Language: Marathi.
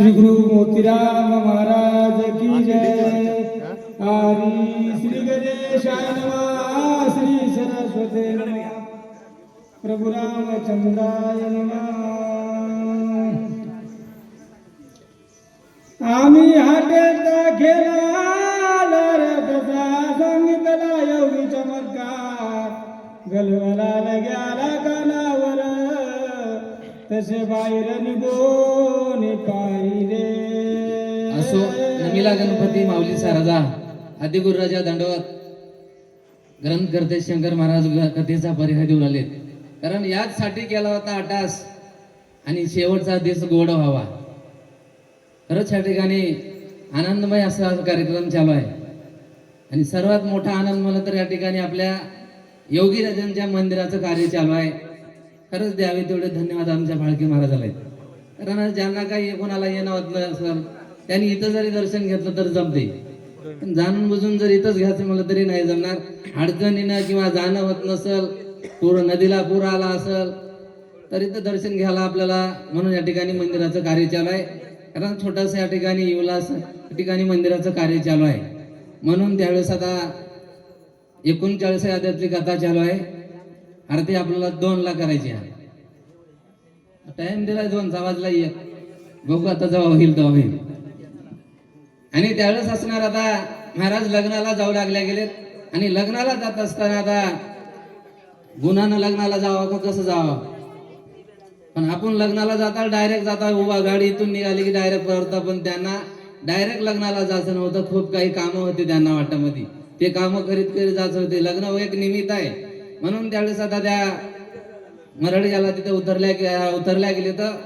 श्री गुरु मोतीराम महाराज की जय हरी श्री गणेशाय नमः श्री सरस्वती नमः प्रभु रामचंद्राय नमः आम्ही हाटेचा खेळा सांगितला योगी चमत्कार गलवला गेला कानावर तसे बाहेर निघून असो नमिला गणपती माऊली सारदा आदिगुरुराजा दंडवत ग्रंथकर्ते शंकर महाराज कथेचा परिहार देऊन आले कारण याचसाठी केला होता अटास आणि शेवटचा दिवस गोड व्हावा. खरंच या ठिकाणी आनंदमय असा कार्यक्रम चालू आहे. आणि सर्वात मोठा आनंद मला तर या ठिकाणी आपल्या योगी राजांच्या मंदिराचं कार्य चालू आहे. खरंच द्यावे तेवढे धन्यवाद आमच्या फाळके महाराजाला आहेत. कारण ज्यांना काही कोणाला येणं होत नसेल त्यांनी इथं जरी दर्शन घेतलं तर जमते. पण जाणून बुजून जर इथंच घ्यायचं म्हणलं तरी नाही जमणार. अडचणीनं किंवा जाणं होत नसल पूर नदीला पूर आला असेल तर इथं दर्शन घ्यायला आपल्याला म्हणून या ठिकाणी मंदिराचं कार्य चालू आहे. कारण छोटंसं या ठिकाणी युलास या ठिकाणी मंदिराचं कार्य चालू आहे. म्हणून त्यावेळेस आता एकोणचाळीस याद्यातली कथा चालू आहे. आरती आपल्याला दोनला करायची आहे. टाइम दिलाय दोन वाजला एक. बघू आता जेव्हा होईल तेव्हा होईल. आणि त्यावेळेस असणार आता महाराज लग्नाला जाऊ लागल्या गेलेत. आणि लग्नाला जात असताना आता गुन्हानं लग्नाला जावं का कसं जावं? पण आपण लग्नाला जाता डायरेक्ट जाता उभा गाडी इथून निघाली की डायरेक्ट परत पण त्यांना डायरेक्ट लग्नाला जायचं नव्हतं. खूप काही कामं होती त्यांना वाटामध्ये ते कामं करीत करीत जायचं होते. लग्न हो एक निमित्त आहे. म्हणून त्यावेळेस आता त्या मराठी याला तिथे उतरल्या उतरल्या गेले तर